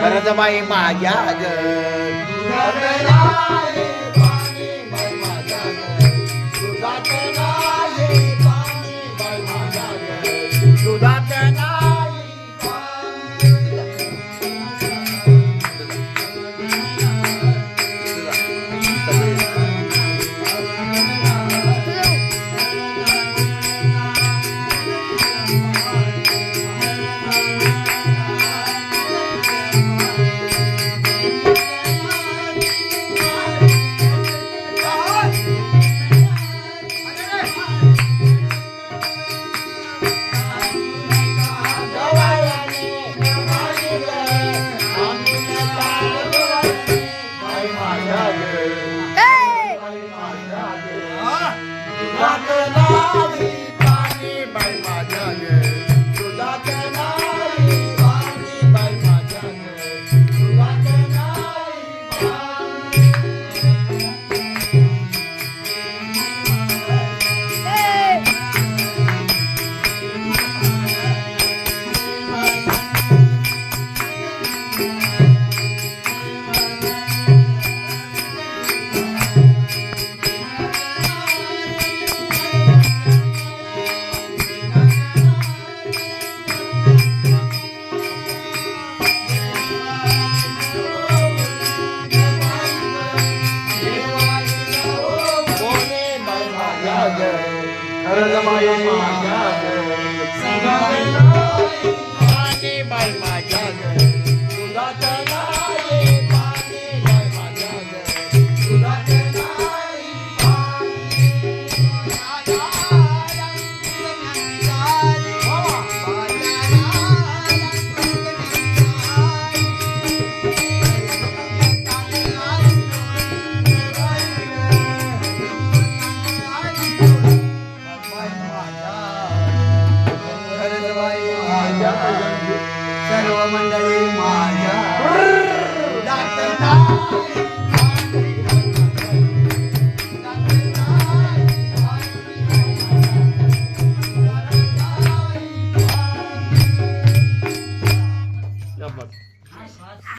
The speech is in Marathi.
खरंच बाई माझ्या হবে না खरंच मंडळी माझ्या.